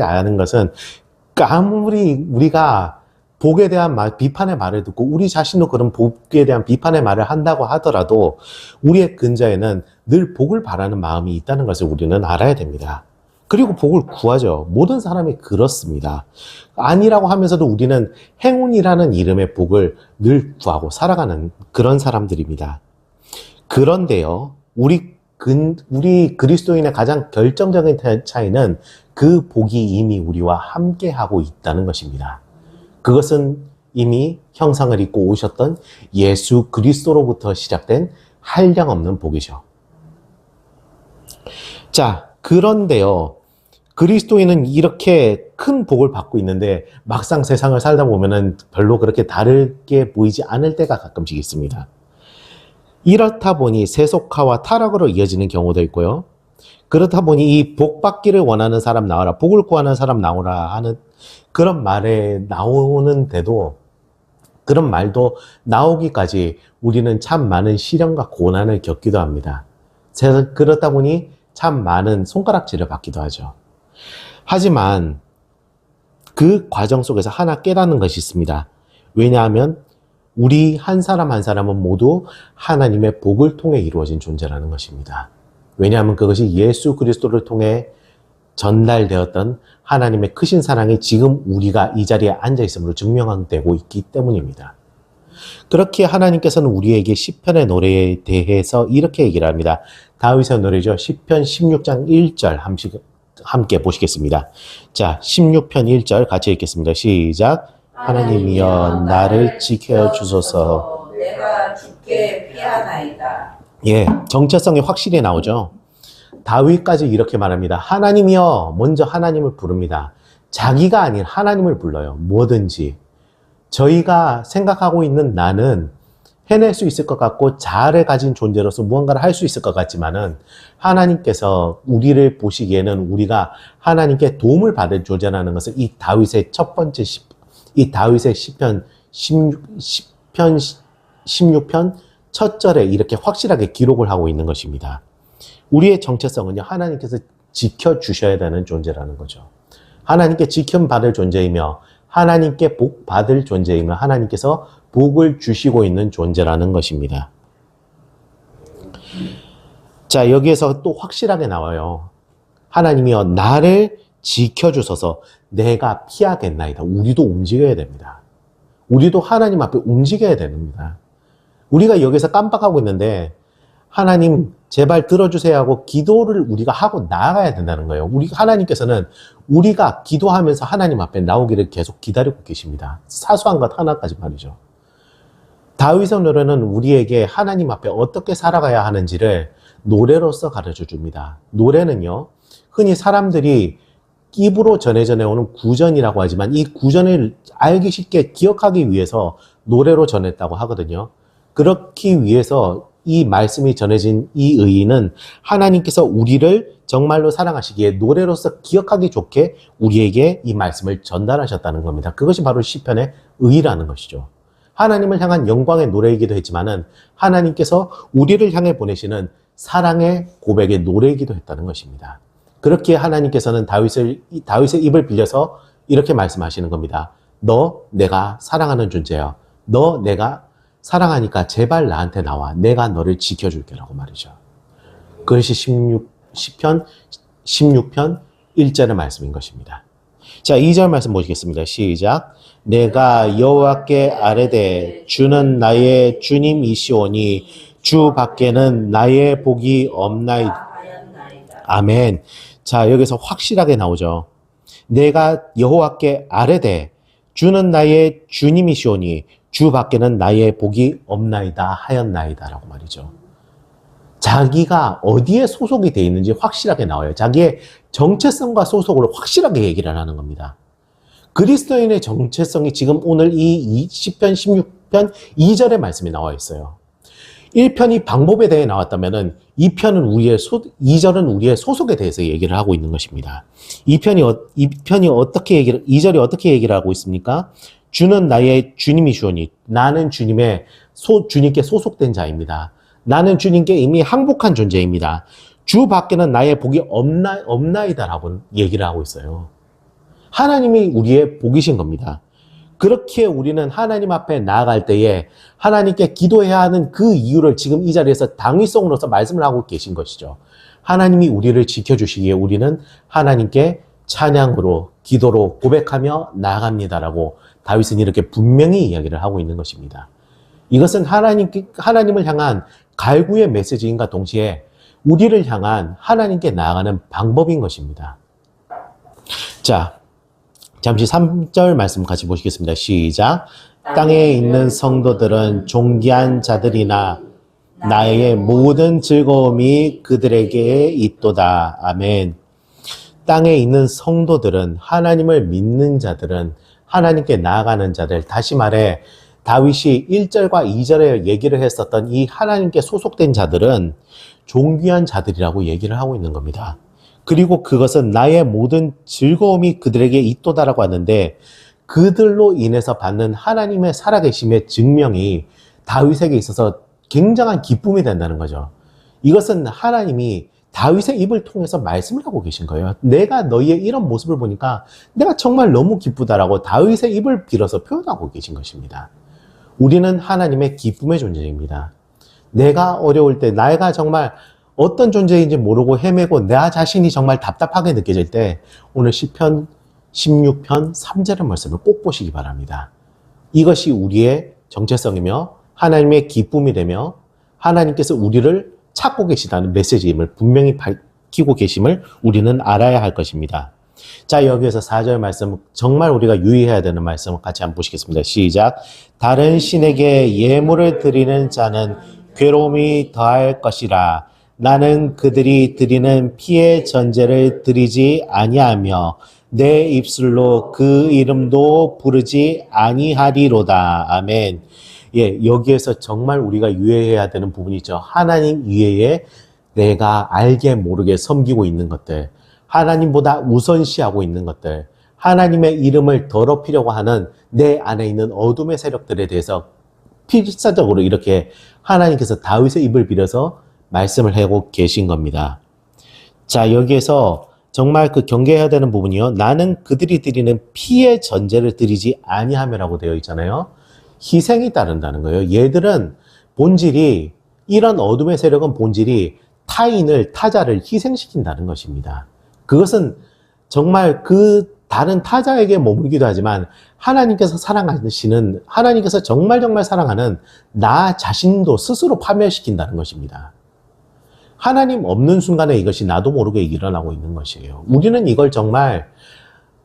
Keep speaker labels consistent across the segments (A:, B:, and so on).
A: 아는 것은 아무리 우리가 복에 대한 말, 비판의 말을 듣고 우리 자신도 그런 복에 대한 비판의 말을 한다고 하더라도 우리의 근저에는 늘 복을 바라는 마음이 있다는 것을 우리는 알아야 됩니다. 그리고 복을 구하죠. 모든 사람이 그렇습니다. 아니라고 하면서도 우리는 행운이라는 이름의 복을 늘 구하고 살아가는 그런 사람들입니다. 그런데요, 우리 근, 우리 그리스도인의 가장 결정적인 차이는 그 복이 이미 우리와 함께 하고 있다는 것입니다. 그것은 이미 형상을 입고 오셨던 예수 그리스도로부터 시작된 한량없는 복이죠. 자, 그런데요. 그리스도인은 이렇게 큰 복을 받고 있는데 막상 세상을 살다 보면은 별로 그렇게 다르게 보이지 않을 때가 가끔씩 있습니다. 이렇다 보니 세속화와 타락으로 이어지는 경우도 있고요. 그렇다 보니 이 복 받기를 원하는 사람 나와라, 복을 구하는 사람 나오라 하는 그런 말에 나오는데도 그런 말도 나오기까지 우리는 참 많은 시련과 고난을 겪기도 합니다. 그렇다 보니 참 많은 손가락질을 받기도 하죠. 하지만 그 과정 속에서 하나 깨닫는 것이 있습니다. 왜냐하면 우리 한 사람 한 사람은 모두 하나님의 복을 통해 이루어진 존재라는 것입니다. 왜냐하면 그것이 예수 그리스도를 통해 전달되었던 하나님의 크신 사랑이 지금 우리가 이 자리에 앉아 있음으로 증명되고 있기 때문입니다. 그렇게 하나님께서는 우리에게 시편의 노래에 대해서 이렇게 얘기를 합니다. 다윗의 노래죠. 시편 16장 1절 함께 보시겠습니다. 자, 16편 1절 같이 읽겠습니다. 시작. 하나님이여 나를 지켜 주소서.
B: 내가 죽게 피하나이다.
A: 예, 정체성이 확실히 나오죠. 다윗까지 이렇게 말합니다. 하나님이여 먼저 하나님을 부릅니다. 자기가 아닌 하나님을 불러요. 뭐든지. 저희가 생각하고 있는 나는 해낼 수 있을 것 같고 자아를 가진 존재로서 무언가를 할 수 있을 것 같지만은 하나님께서 우리를 보시기에는 우리가 하나님께 도움을 받을 존재라는 것을 이 다윗의 첫 번째 시, 이 다윗의 시편 16, 시편 16편 첫 절에 이렇게 확실하게 기록을 하고 있는 것입니다. 우리의 정체성은요, 하나님께서 지켜 주셔야 되는 존재라는 거죠. 하나님께 지킴받을 존재이며, 하나님께 복 받을 존재이며, 하나님께서 복을 주시고 있는 존재라는 것입니다. 자, 여기에서 또 확실하게 나와요. 하나님이여, 나를 지켜주셔서 내가 피하겠나이다. 우리도 움직여야 됩니다. 우리도 하나님 앞에 움직여야 됩니다. 우리가 여기서 깜빡하고 있는데, 하나님 제발 들어주세요 하고 기도를 우리가 하고 나아가야 된다는 거예요. 우리 하나님께서는 우리가 기도하면서 하나님 앞에 나오기를 계속 기다리고 계십니다. 사소한 것 하나까지 말이죠. 다윗의 노래는 우리에게 하나님 앞에 어떻게 살아가야 하는지를 노래로서 가르쳐 줍니다. 노래는요, 흔히 사람들이 입으로 전해 전해 오는 구전이라고 하지만 이 구전을 알기 쉽게 기억하기 위해서 노래로 전했다고 하거든요. 그렇기 위해서 이 말씀이 전해진 이 의의는 하나님께서 우리를 정말로 사랑하시기에 노래로서 기억하기 좋게 우리에게 이 말씀을 전달하셨다는 겁니다. 그것이 바로 시편의 의의라는 것이죠. 하나님을 향한 영광의 노래이기도 했지만은 하나님께서 우리를 향해 보내시는 사랑의 고백의 노래이기도 했다는 것입니다. 그렇게 하나님께서는 다윗을 다윗의 입을 빌려서 이렇게 말씀하시는 겁니다. 너 내가 사랑하는 존재야. 너 내가 사랑하니까 제발 나한테 나와. 내가 너를 지켜줄게라고 말이죠. 그것이 16, 10편, 16편 1절의 말씀인 것입니다. 자, 2절 말씀 보시겠습니다. 시작. 내가 여호와께 아뢰되 주는 나의 주님이시오니 주 밖에는 나의 복이.
B: 하였나이다.
A: 아멘. 자, 여기서 확실하게 나오죠. 내가 여호와께 아뢰되 주는 나의 주님이시오니 주 밖에는 나의 복이 없나이다 하였나이다라고 말이죠. 자기가 어디에 소속이 되어 있는지 확실하게 나와요. 자기의 정체성과 소속을 확실하게 얘기를 하는 겁니다. 그리스도인의 정체성이 지금 오늘 이 10편, 16편 2절의 말씀이 나와 있어요. 1편이 방법에 대해 나왔다면은 2편은 우리의 소, 2절은 우리의 소속에 대해서 얘기를 하고 있는 것입니다. 2편이, 어, 2편이 어떻게 얘기를, 2절이 어떻게 얘기를 하고 있습니까? 주는 나의 주님이시오니 나는 주님의 소, 주님께 소속된 자입니다. 나는 주님께 이미 항복한 존재입니다. 주 밖에는 나의 복이 없나, 없나이다라고 얘기를 하고 있어요. 하나님이 우리의 복이신 겁니다. 그렇게 우리는 하나님 앞에 나아갈 때에 하나님께 기도해야 하는 그 이유를 지금 이 자리에서 당위성으로서 말씀을 하고 계신 것이죠. 하나님이 우리를 지켜주시기에 우리는 하나님께 찬양으로 기도로 고백하며 나아갑니다라고 다윗은 이렇게 분명히 이야기를 하고 있는 것입니다. 이것은 하나님, 하나님을 향한 갈구의 메시지인가 동시에 우리를 향한 하나님께 나아가는 방법인 것입니다. 자, 잠시 3절 말씀 같이 보시겠습니다. 시작. 땅에 있는 성도들은 존귀한 자들이나 나의 모든 즐거움이 그들에게 있도다. 아멘. 땅에 있는 성도들은 하나님을 믿는 자들은 하나님께 나아가는 자들 다시 말해 다윗이 1절과 2절에 얘기를 했었던 이 하나님께 소속된 자들은 존귀한 자들이라고 얘기를 하고 있는 겁니다. 그리고 그것은 나의 모든 즐거움이 그들에게 있도다라고 하는데 그들로 인해서 받는 하나님의 살아계심의 증명이 다윗에게 있어서 굉장한 기쁨이 된다는 거죠. 이것은 하나님이 다윗의 입을 통해서 말씀을 하고 계신 거예요. 내가 너희의 이런 모습을 보니까 내가 정말 너무 기쁘다라고 다윗의 입을 빌어서 표현하고 계신 것입니다. 우리는 하나님의 기쁨의 존재입니다. 내가 어려울 때, 내가 정말 어떤 존재인지 모르고 헤매고 나 자신이 정말 답답하게 느껴질 때 오늘 시편 16편 3절의 말씀을 꼭 보시기 바랍니다. 이것이 우리의 정체성이며 하나님의 기쁨이 되며 하나님께서 우리를 찾고 계시다는 메시지임을 분명히 밝히고 계심을 우리는 알아야 할 것입니다. 자, 여기에서 4절 말씀, 정말 우리가 유의해야 되는 말씀을 같이 한번 보시겠습니다. 시작. 다른 신에게 예물을 드리는 자는 괴로움이 더할 것이라. 나는 그들이 드리는 피의 전제를 드리지 아니하며 내 입술로 그 이름도 부르지 아니하리로다. 아멘. 예, 여기에서 정말 우리가 유의해야 되는 부분이 있죠. 하나님 이외에 내가 알게 모르게 섬기고 있는 것들, 하나님보다 우선시하고 있는 것들, 하나님의 이름을 더럽히려고 하는 내 안에 있는 어둠의 세력들에 대해서 필사적으로 이렇게 하나님께서 다윗의 입을 빌어서 말씀을 하고 계신 겁니다. 자, 여기에서 정말 그 경계해야 되는 부분이요. 나는 그들이 드리는 피의 전제를 드리지 아니하며라고 되어 있잖아요. 희생이 따른다는 거예요. 얘들은 본질이 이런 어둠의 세력은 본질이 타인을 타자를 희생시킨다는 것입니다. 그것은 정말 그 다른 타자에게 머물기도 하지만 하나님께서 사랑하시는 하나님께서 정말 정말 사랑하는 나 자신도 스스로 파멸시킨다는 것입니다. 하나님 없는 순간에 이것이 나도 모르게 일어나고 있는 것이에요. 우리는 이걸 정말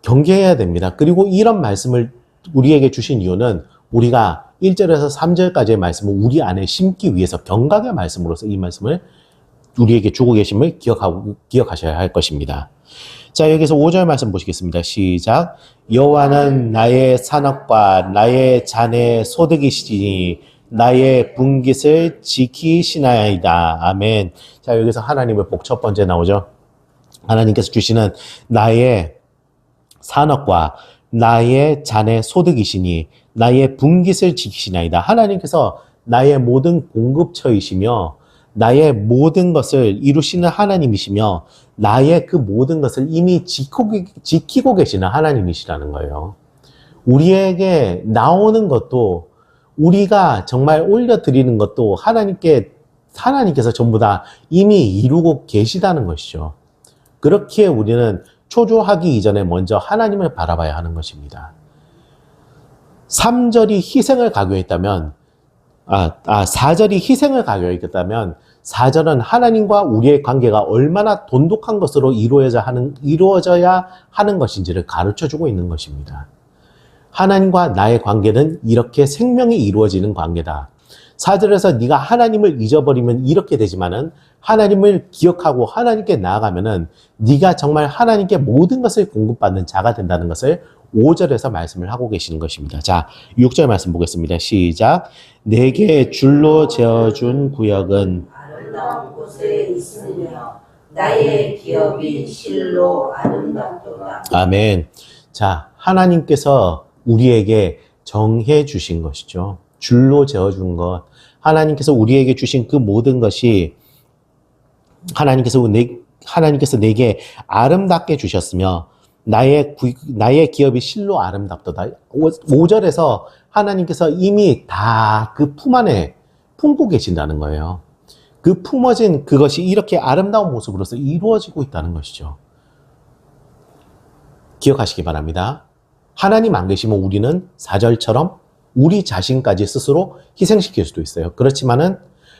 A: 경계해야 됩니다. 그리고 이런 말씀을 우리에게 주신 이유는 우리가 1절에서 3절까지의 말씀을 우리 안에 심기 위해서 경각의 말씀으로서 이 말씀을 우리에게 주고 계심을 기억하고, 기억하셔야 할 것입니다. 자, 여기서 5절 말씀 보시겠습니다. 시작. 여호와는 나의 산업과 나의 잔의 소득이시니 나의 분깃을 지키시나이다. 아멘. 자, 여기서 하나님의 복 첫 번째 나오죠. 하나님께서 주시는 나의 산업과 나의 잔의 소득이시니 나의 분깃을 지키시나이다. 하나님께서 나의 모든 공급처이시며 나의 모든 것을 이루시는 하나님이시며 나의 그 모든 것을 이미 지키고, 계시는 하나님이시라는 거예요. 우리에게 나오는 것도 우리가 정말 올려드리는 것도 하나님께 하나님께서 전부 다 이미 이루고 계시다는 것이죠. 그렇게 우리는 초조하기 이전에 먼저 하나님을 바라봐야 하는 것입니다. 3절이 희생을 강요했다면, 아, 아, 4절이 희생을 강요했다면, 4절은 하나님과 우리의 관계가 얼마나 돈독한 것으로 이루어져 하는, 이루어져야 하는 것인지를 가르쳐 주고 있는 것입니다. 하나님과 나의 관계는 이렇게 생명이 이루어지는 관계다. 4절에서 네가 하나님을 잊어버리면 이렇게 되지만은 하나님을 기억하고 하나님께 나아가면은 네가 정말 하나님께 모든 것을 공급받는 자가 된다는 것을 5절에서 말씀을 하고 계시는 것입니다. 자, 6절 말씀 보겠습니다. 시작. 내게 줄로 재어준 구역은
B: 아름다운 곳에 있으며 나의 기업이 실로 아름답도다.
A: 아멘. 자, 하나님께서 우리에게 정해 주신 것이죠. 줄로 재어준 것. 하나님께서 우리에게 주신 그 모든 것이 하나님께서 내, 하나님께서 내게 아름답게 주셨으며 나의 구- 나의 기업이 실로 아름답도다. 5절에서 하나님께서 이미 다 그 품 안에 품고 계신다는 거예요. 그 품어진 그것이 이렇게 아름다운 모습으로서 이루어지고 있다는 것이죠. 기억하시기 바랍니다. 하나님 안 계시면 우리는 4절처럼 우리 자신까지 스스로 희생시킬 수도 있어요. 그렇지만은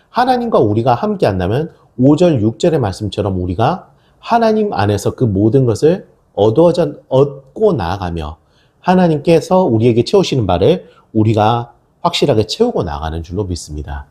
A: 하나님과 우리가 함께 한다면 5절, 6절의 말씀처럼 우리가 하나님 안에서 그 모든 것을 얻어져, 얻고 나아가며 하나님께서 우리에게 채우시는 바를 우리가 확실하게 채우고 나가는 줄로 믿습니다.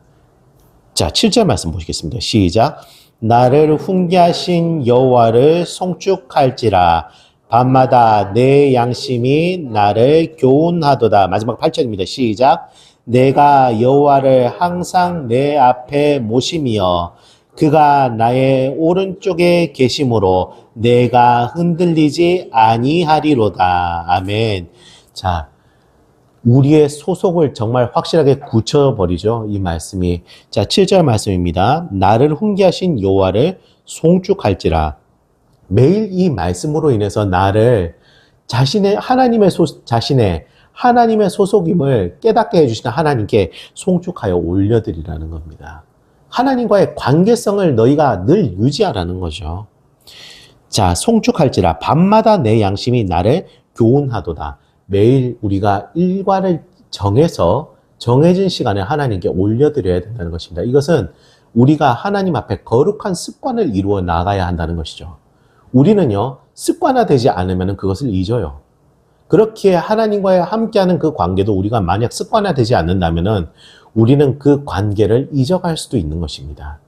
A: 자, 7절 말씀 보시겠습니다. 시작. 나를 훈계하신 여호와를 송축할지라 밤마다 내 양심이 나를 교훈하도다. 마지막 8절입니다. 시작. 내가 여호와를 항상 내 앞에 모심이여 그가 나의 오른쪽에 계심으로 내가 흔들리지 아니하리로다. 아멘. 자, 우리의 소속을 정말 확실하게 굳혀버리죠. 이 말씀이. 자, 7절 말씀입니다. 나를 훈계하신 여호와를 송축할지라. 매일 이 말씀으로 인해서 나를 자신의 하나님의 소 자신의 하나님의 소속임을 깨닫게 해주시는 하나님께 송축하여 올려드리라는 겁니다. 하나님과의 관계성을 너희가 늘 유지하라는 거죠. 자, 송축할지라 밤마다 내 양심이 나를 교훈하도다. 매일 우리가 일과를 정해서 정해진 시간에 하나님께 올려드려야 된다는 것입니다. 이것은 우리가 하나님 앞에 거룩한 습관을 이루어 나가야 한다는 것이죠. 우리는요, 습관화되지 않으면 그것을 잊어요. 그렇게 하나님과의 함께하는 그 관계도 우리가 만약 습관화되지 않는다면은 우리는 그 관계를 잊어갈 수도 있는 것입니다.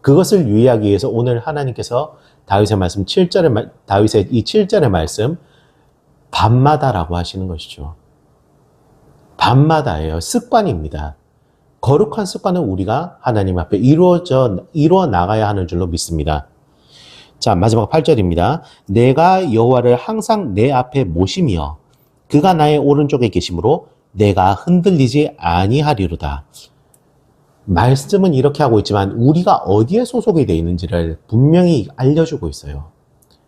A: 그것을 유의하기 위해서 오늘 하나님께서 다윗의 말씀 7절의 말, 다윗의 이 7절의 말씀 밤마다라고 하시는 것이죠. 밤마다예요. 습관입니다. 거룩한 습관은 우리가 하나님 앞에 이루어져 이루어 나가야 하는 줄로 믿습니다. 자, 마지막 8절입니다. 내가 여호와를 항상 내 앞에 모심이여 그가 나의 오른쪽에 계심으로 내가 흔들리지 아니하리로다. 말씀은 이렇게 하고 있지만 우리가 어디에 소속이 되어 있는지를 분명히 알려주고 있어요.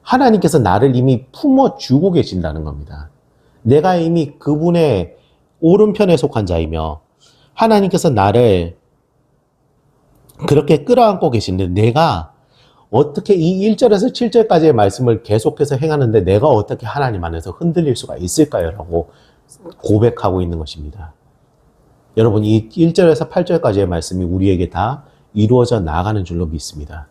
A: 하나님께서 나를 이미 품어주고 계신다는 겁니다. 내가 이미 그분의 오른편에 속한 자이며 하나님께서 나를 그렇게 끌어안고 계신데 내가 어떻게 이 1절에서 7절까지의 말씀을 계속해서 행하는데 내가 어떻게 하나님 안에서 흔들릴 수가 있을까요? 라고 고백하고 있는 것입니다. 여러분, 이 1절에서 8절까지의 말씀이 우리에게 다 이루어져 나가는 줄로 믿습니다.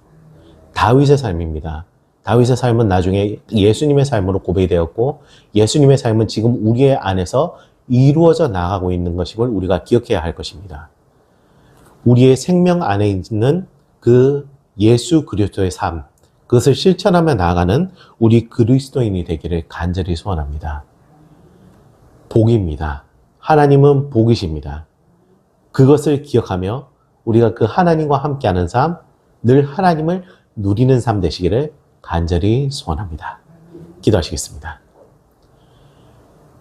A: 다윗의 삶입니다. 다윗의 삶은 나중에 예수님의 삶으로 고백이 되었고, 예수님의 삶은 지금 우리의 안에서 이루어져 나가고 있는 것임을 우리가 기억해야 할 것입니다. 우리의 생명 안에 있는 그 예수 그리스도의 삶, 그것을 실천하며 나아가는 우리 그리스도인이 되기를 간절히 소원합니다. 복입니다. 하나님은 복이십니다. 그것을 기억하며 우리가 그 하나님과 함께하는 삶, 늘 하나님을 누리는 삶 되시기를 간절히 소원합니다. 기도하시겠습니다.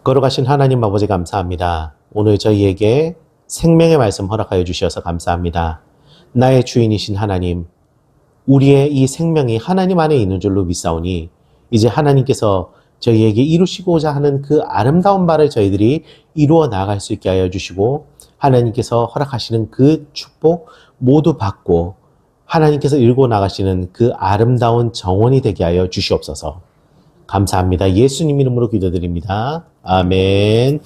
A: 걸어가신 하나님 아버지 감사합니다. 오늘 저희에게 생명의 말씀 허락하여 주셔서 감사합니다. 나의 주인이신 하나님, 우리의 이 생명이 하나님 안에 있는 줄로 믿사오니 이제 하나님께서 저희에게 이루시고자 하는 그 아름다운 바를 저희들이 이루어 나갈 수 있게 하여 주시고 하나님께서 허락하시는 그 축복 모두 받고 하나님께서 일고 나가시는 그 아름다운 정원이 되게 하여 주시옵소서. 감사합니다. 예수님 이름으로 기도드립니다. 아멘.